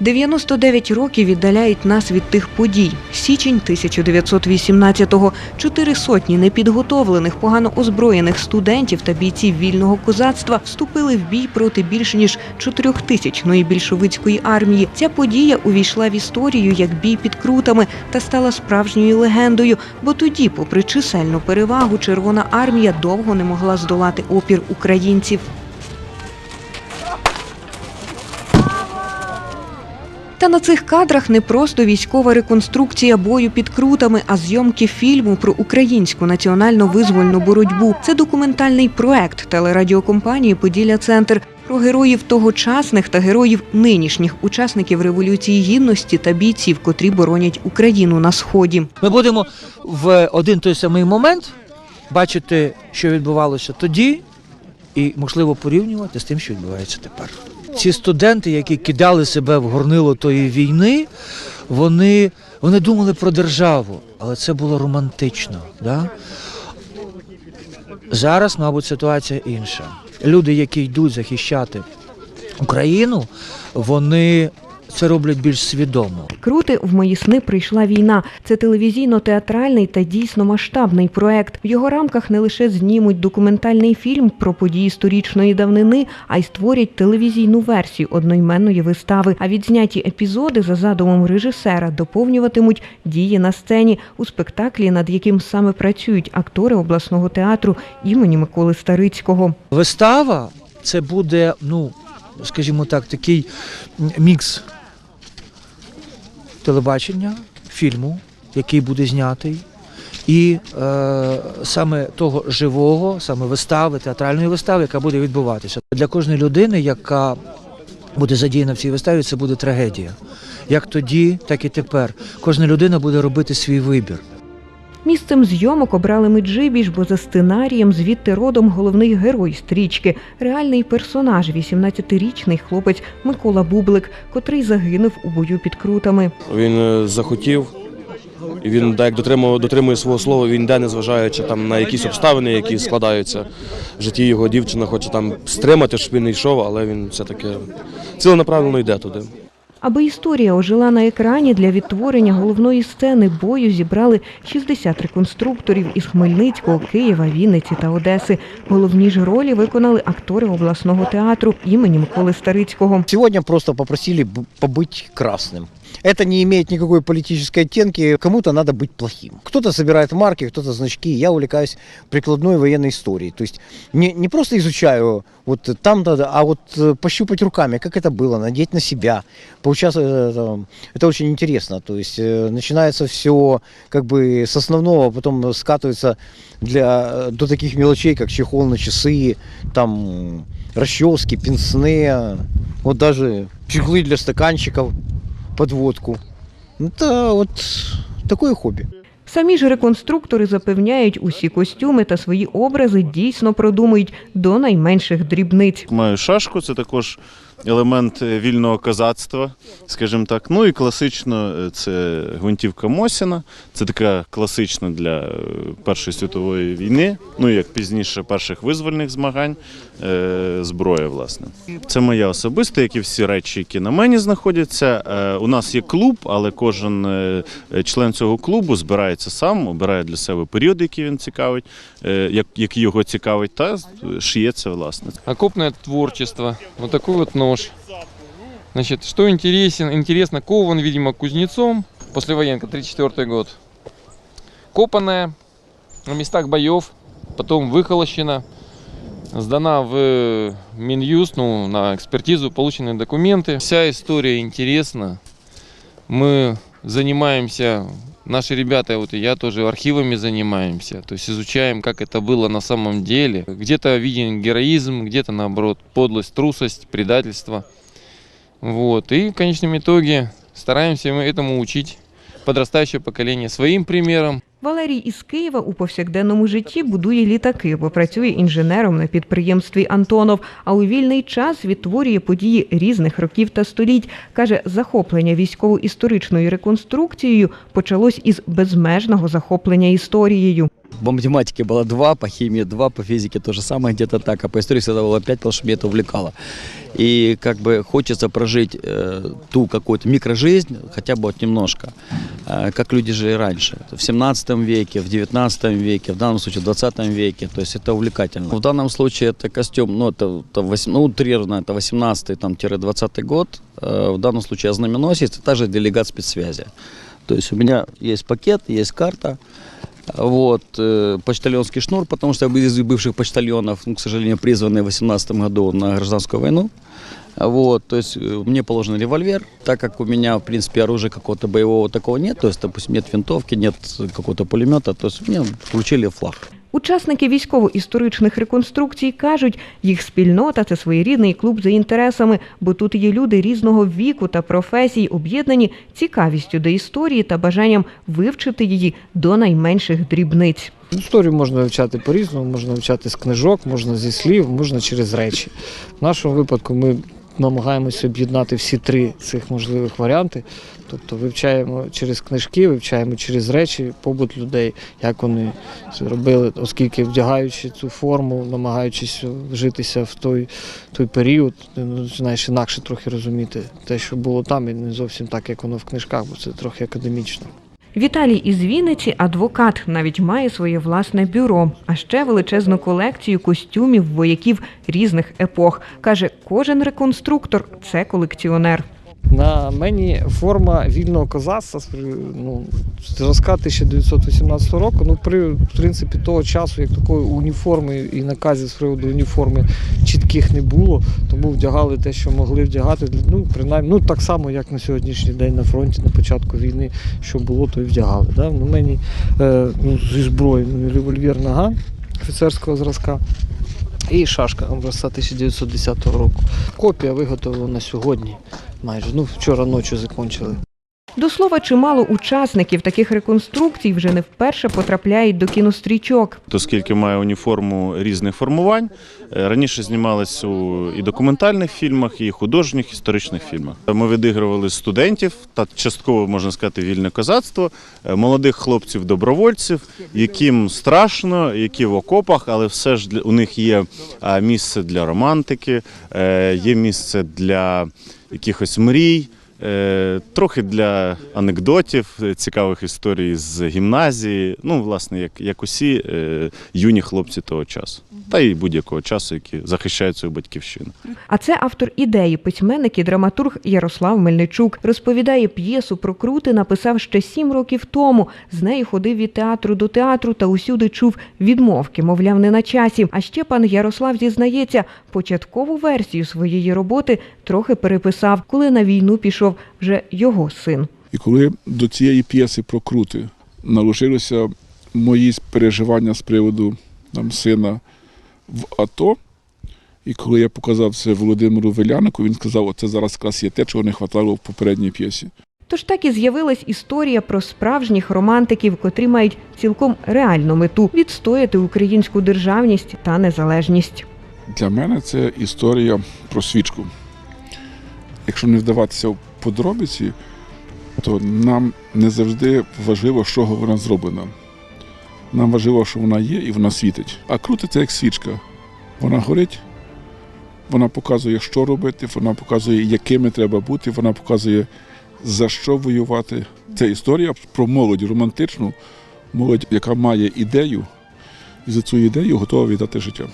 99 років віддаляють нас від тих подій. Січень 1918-го. Чотири сотні непідготовлених, погано озброєних студентів та бійців вільного козацтва вступили в бій проти більш ніж чотирьохтисячної більшовицької армії. Ця подія увійшла в історію як бій під крутами та стала справжньою легендою. Бо тоді, попри чисельну перевагу, Червона армія довго не могла здолати опір українців. Та на цих кадрах не просто військова реконструкція бою під крутами, а зйомки фільму про українську національно-визвольну боротьбу. Це документальний проект телерадіокомпанії Поділля Центр про героїв тогочасних та героїв нинішніх учасників революції гідності та бійців, котрі боронять Україну на сході. Ми будемо в один той самий момент бачити, що відбувалося тоді, і можливо порівнювати з тим, що відбувається тепер. Ці студенти, які кидали себе в горнило тої війни, вони, вони думали про державу, але це було романтично. Да? Зараз, мабуть, ситуація інша. Люди, які йдуть захищати Україну, вони це роблять більш свідомо. Крути в мої сни прийшла війна. Це телевізійно-театральний та дійсно масштабний проект. В його рамках не лише знімуть документальний фільм про події сторічної давнини, а й створять телевізійну версію одноіменної вистави. А відзняті епізоди за задумом режисера доповнюватимуть дії на сцені у спектаклі, над яким саме працюють актори обласного театру імені Миколи Старицького. Вистава це буде, ну, скажімо так, такий мікс телебачення, фільму, який буде знятий, і е, саме того живого, саме вистави, театральної вистави, яка буде відбуватися. Для кожної людини, яка буде задіяна в цій виставі, це буде трагедія. Як тоді, так і тепер. Кожна людина буде робити свій вибір. Місцем зйомок обрали Меджибіж, бо за сценарієм звідти родом головний герой стрічки, реальний персонаж, 18-річний хлопець Микола Бублик, котрий загинув у бою під крутами. Він е, захотів, і він так дотримує, дотримує свого слова, він йде, незважаючи там на якісь обставини, які складаються в житті його дівчина хоче там стримати, щоб він не йшов, але він все-таки ціленаправленно йде туди. Аби історія ожила на екрані для відтворення головної сцени бою зібрали 60 реконструкторів із Хмельницького, Києва, Вінниці та Одеси. Головні ж ролі виконали актори обласного театру імені Миколи Старицького. Сегодня просто попросили б- побыть красным. Это не имеет никакой политической оттенки. Кому-то надо быть плохим. Кто-то собирает марки, кто-то значки. Я увлекаюсь прикладной военной историей. То есть не, не просто изучаю вот там, да, а вот э, пощупать руками, как это было, надеть на себя, поучаствовать. Это, это очень интересно. То есть э, начинается все как бы с основного, а потом скатывается для, до таких мелочей, как чехол на часы, там расчески, пенсне, вот даже чехлы для стаканчиков под водку. Это вот такое хобби. Самі ж реконструктори запевняють, усі костюми та свої образи дійсно продумують до найменших дрібниць. Маю шашку, це також елемент е, вільного козацтва, скажімо так. Ну і класично е, це гвинтівка Мосіна. Це така класична для е, Першої світової війни, ну як пізніше перших визвольних змагань, зброя, власне. Це моя особиста, як і всі речі, які на мені знаходяться. У нас є клуб, але кожен член цього клубу збирається сам, обирає для себе період, який він цікавить, як- який його цікавить, та шиє це власне. окопное творчество. Вот такой вот нож. Значит, что интересен? Интересно, кован, видимо, кузнецом. Послевоенка, 34 год. Копанная на местах боев, потом выхолощена, сдана в Минюст, ну, на экспертизу, получены документы. Вся история интересна. Мы занимаемся, наши ребята, вот и я тоже архивами занимаемся, то есть изучаем, как это было на самом деле. Где-то виден героизм, где-то наоборот подлость, трусость, предательство. Вот. И в конечном итоге стараемся мы этому учить подрастающее поколение своим примером. Валерій із Києва у повсякденному житті будує літаки, бо працює інженером на підприємстві Антонов. А у вільний час відтворює події різних років та століть. каже, захоплення військово-історичною реконструкцією почалось із безмежного захоплення історією. По математике было 2, по химии 2, по физике то же самое, где-то так, а по истории всегда было 5, потому что меня это увлекало. И как бы хочется прожить э, ту какую-то микрожизнь, хотя бы вот немножко, э, как люди жили раньше, в 17 веке, в 19 веке, в данном случае в 20 веке, то есть это увлекательно. В данном случае это костюм, ну это, это восем- ну, утрированно, это 18-20 год, Э, в данном случае я знаменосец, и также делегат спецсвязи. То есть у меня есть пакет, есть карта, вот, э, почтальонский шнур, потому что я из бывших почтальонов, ну, к сожалению, призванный в 18 году на гражданскую войну. Вот, то есть э, мне положен револьвер, так как у меня, в принципе, оружия какого-то боевого такого нет, то есть, допустим, нет винтовки, нет какого-то пулемета, то есть мне вручили флаг. Учасники військово-історичних реконструкцій кажуть, їх спільнота це своєрідний клуб за інтересами, бо тут є люди різного віку та професій, об'єднані цікавістю до історії та бажанням вивчити її до найменших дрібниць. Історію можна вивчати по-різному, можна вивчати з книжок, можна зі слів, можна через речі. В нашому випадку ми намагаємося об'єднати всі три цих можливих варіанти. Тобто вивчаємо через книжки, вивчаємо через речі, побут людей, як вони це робили, оскільки вдягаючи цю форму, намагаючись вжитися в той, той період, починаєш інакше трохи розуміти те, що було там, і не зовсім так, як воно в книжках, бо це трохи академічно. Віталій із Вінниці адвокат, навіть має своє власне бюро, а ще величезну колекцію костюмів вояків різних епох. Каже, кожен реконструктор це колекціонер. На мені форма вільного козацтва ну, зразка 1918 року. Ну, при в принципі того часу, як такої уніформи і наказів з приводу уніформи чітких не було, тому вдягали те, що могли вдягати. Ну, принаймні, ну так само, як на сьогоднішній день на фронті, на початку війни, що було, то і вдягали. Да? На мені е, ну, зі зброї ну, револьвер нога офіцерського зразка. І шашка образця 1910 року. Копія виготовлена сьогодні майже. Ну, вчора ночі закінчили. До слова, чимало учасників таких реконструкцій вже не вперше потрапляють до кінострічок. Оскільки має уніформу різних формувань, е, раніше знімалась у і документальних фільмах, і художніх історичних фільмах. Ми відігрували студентів та частково можна сказати вільне козацтво, е, молодих хлопців-добровольців, яким страшно, які в окопах, але все ж для у них є місце для романтики, е, є місце для якихось мрій. Е, Трохи для анекдотів, е, цікавих історій з гімназії. Ну, власне, як, як усі е, юні хлопці того часу, та й будь-якого часу, які захищають свою батьківщину. А це автор ідеї, письменник і драматург Ярослав Мельничук. Розповідає, п'єсу про крути написав ще сім років тому. З нею ходив від театру до театру та усюди чув відмовки, мовляв, не на часі. А ще пан Ярослав зізнається, початкову версію своєї роботи трохи переписав, коли на війну пішов вже його син. І коли до цієї п'єси про крути наложилися мої переживання з приводу там, сина в АТО, і коли я показав це Володимиру Велянику, він сказав, оце зараз якраз є те, чого не вистачало в попередній п'єсі. Тож так і з'явилась історія про справжніх романтиків, котрі мають цілком реальну мету відстояти українську державність та незалежність. Для мене це історія про свічку. Якщо не вдаватися в подробиці, то нам не завжди важливо, чого вона зроблена. Нам важливо, що вона є і вона світить. А крути це як свічка. Вона горить, вона показує, що робити, вона показує, якими треба бути, вона показує, за що воювати. Це історія про молодь романтичну, молодь, яка має ідею, і за цю ідею готова віддати життя.